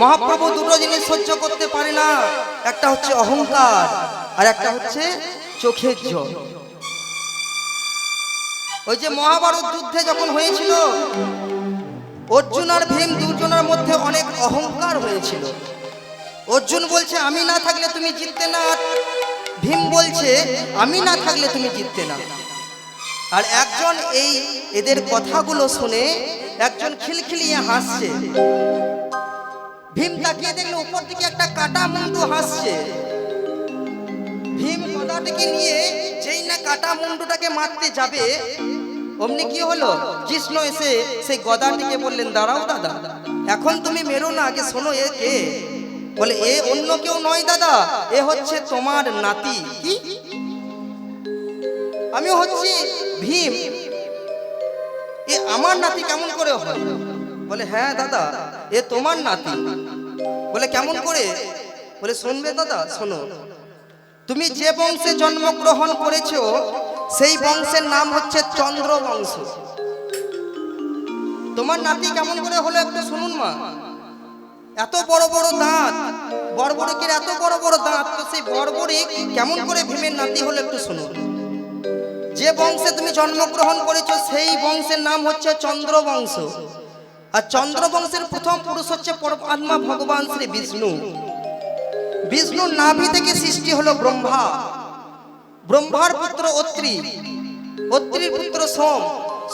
মহাপ্রভু দুটো জিনিস সহ্য করতে পারে না। একটা হচ্ছে অহংকার, আর একটা হচ্ছে চোখের জল। ওই যে মহাভারত যুদ্ধে যখন হয়েছিল, অর্জুন আর ভীম দুজনের মধ্যে অনেক অহংকার হয়েছিল। অর্জুন বলছে, আমি না থাকলে তুমি জিততে না। আর ভীম বলছে, আমি না থাকলে তুমি জিততে না। আর একজন এই এদের কথাগুলো শুনে একজন খিলখিলিয়ে হাসছে। ভীম তাকিয়ে দেখল উপর থেকে একটা কাটা মুন্ডু হাসছে। ভীম গদাটাকে নিয়ে যেই না কাটা মুন্ডুটাকে মারতে যাবে, অমনি কি হলো? কৃষ্ণ এসে সেই গদাটিকে বললেন, দাঁড়াও দাদা, এখন তুমি মেরো না, আগে শোনো এ কে? বলে, এ অন্য কেউ নয় দাদা, এ হচ্ছে তোমার নাতি। কি? আমি হচ্ছি ভীম। এ আমার নাতি কেমন করে হয়? বলে হ্যাঁ দাদা, এ তোমার নাতি। বলে, কেমন করে? বলে, শুনবে দাদা, শোনো। তুমি যে বংশে জন্মগ্রহণ করেছ, সেই বংশের নাম হচ্ছে চন্দ্র বংশ তোমার নাতি কেমন করে হলো একটু শুনুন মা। এত বড় বড় দাঁত বড়বড়িকের এত বড় বড় দাঁত, তো সেই বর্বরিক কেমন করে ভীমের নাতি হলো একটু শুনুন। যে বংশে তুমি জন্মগ্রহণ করেছ, সেই বংশের নাম হচ্ছে চন্দ্র বংশ আর চন্দ্র বংশের প্রথম পুরুষ হচ্ছে পরমাত্মা ভগবান শ্রী বিষ্ণু। বিষ্ণুর নাভি থেকে সৃষ্টি হলো ব্রহ্মা। ব্রহ্মার পুত্র অত্রি। অত্রির পুত্র সোম।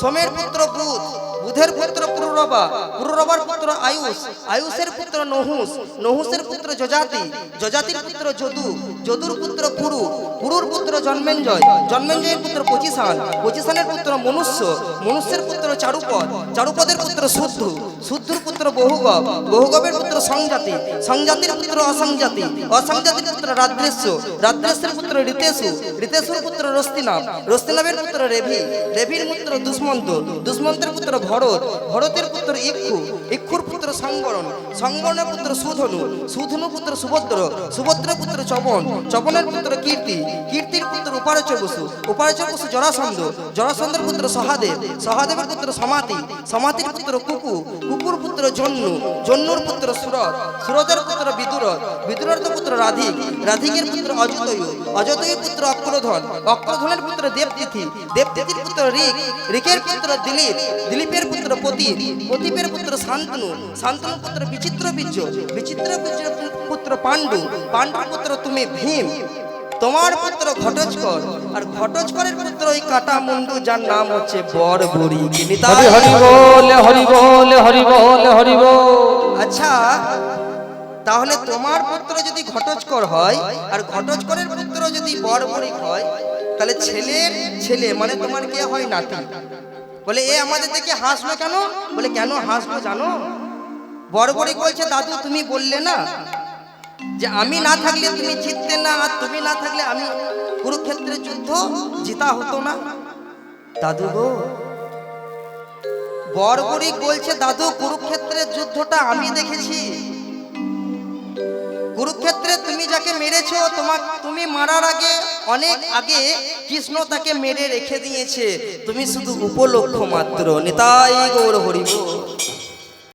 সোমের পুত্র বুধ। বুধের পুত্র পুরুরবা, পুরুরবার পুত্র আয়ুষ, আয়ুষের পুত্র নহুস নহুসের পুত্র যজাতি, যজাতির পুত্র যদু, যদুর পুত্র পুরু পুরুর পুত্র জন্মেঞ্জয়, জন্মেঞ্জয়ের পুত্র পচিশান, পচিশানের পুত্র মনুষ্য, মনুষ্যের পুত্র চারুপদ, চারুপদের পুত্র শুদ্ধ, শুদ্ধুর পুত্র বহুগব, বহুগবের পুত্র সংজাতি, সংজাতির পুত্র অসংজাতি, অসংজাতির পুত্র রাদ্রেশ্য রাদ্রেশ্বর পুত্র ঋতেশু ঋতেশুর পুত্র রস্তিনাভ, রস্তিনাভের পুত্র রেভি, রেভির পুত্র দুষ্মন্ত, দুষ্মন্তের পুত্র ভরত ভরতের পুত্র ইক্ষু ইক্ষুর সংবরণ। সংবরণের পুত্র সুধনু সুধনু পুত্র সুভদ্র সুভদ্র পুত্র চবন, চবনের পুত্র কীর্তি, কীর্তির পুত্র উপারচ বসু উপারচ বসু জরাসন্ধ, জরাসন্ধের পুত্র সহাদেব, সহাদেবের পুত্র সমাতি, সমাতির পুত্র কুকু, কুকুর পুত্র জন্নু, জন্নুর পুত্র সুরত সুরতের পুত্র বিদুরথ বিদুরথ পুত্র রাধিক, রাধিকের পুত্র অযতয়ু অযতয়ুর পুত্র অক্রধন, অক্রধনের পুত্র দেবতিথি, দেবতিথির পুত্র ঋক, ঋকের পুত্র দিলীপ, দিলীপের পুত্র পতীপ পতীপের পুত্র শান্তনু শান্তনু পুত্র বিচিত্র বীর্য বিচিত্র বীর্যের পুত্র পাণ্ডু পাণ্ডুর পুত্র তুমি ভীম তোমার পুত্র ঘটোৎকর আর ঘটোৎকরের পুত্র ওই কাটা মুন্ডু যার নাম হচ্ছে বুড়ি হরি হরি বলে হরি বলে হরি বলে হরি বল। আচ্ছা তাহলে তোমার পুত্র যদি ঘটোৎকর হয় আর ঘটোৎকরের পুত্র যদি বড়বড়িক হয় তাহলে ছেলের ছেলে মানে তোমার কে হয় নাতি? বলে এ আমাদের দেখে হাসলো কেন? বলে কেন হাসলো জানো? বড়বড়িক বলছে দাদু, তুমি বললে না যে আমি না থাকলে তুমি জিততে না, আর তুমি না থাকলে আমি কুরুক্ষেত্রের যুদ্ধ জিতা হতো না? দাদু গো। বড়বড়িক বলছে, দাদু, কুরুক্ষেত্রের যুদ্ধটা আমি দেখেছি। কুরুক্ষেত্রে তুমি যাকে মেরেছো তোমার তুমি মারার আগে, অনেক আগে কৃষ্ণ তাকে মেরে রেখে দিয়েছে। তুমি শুধু উপলক্ষ মাত্র, নিতাই গৌর হরিব।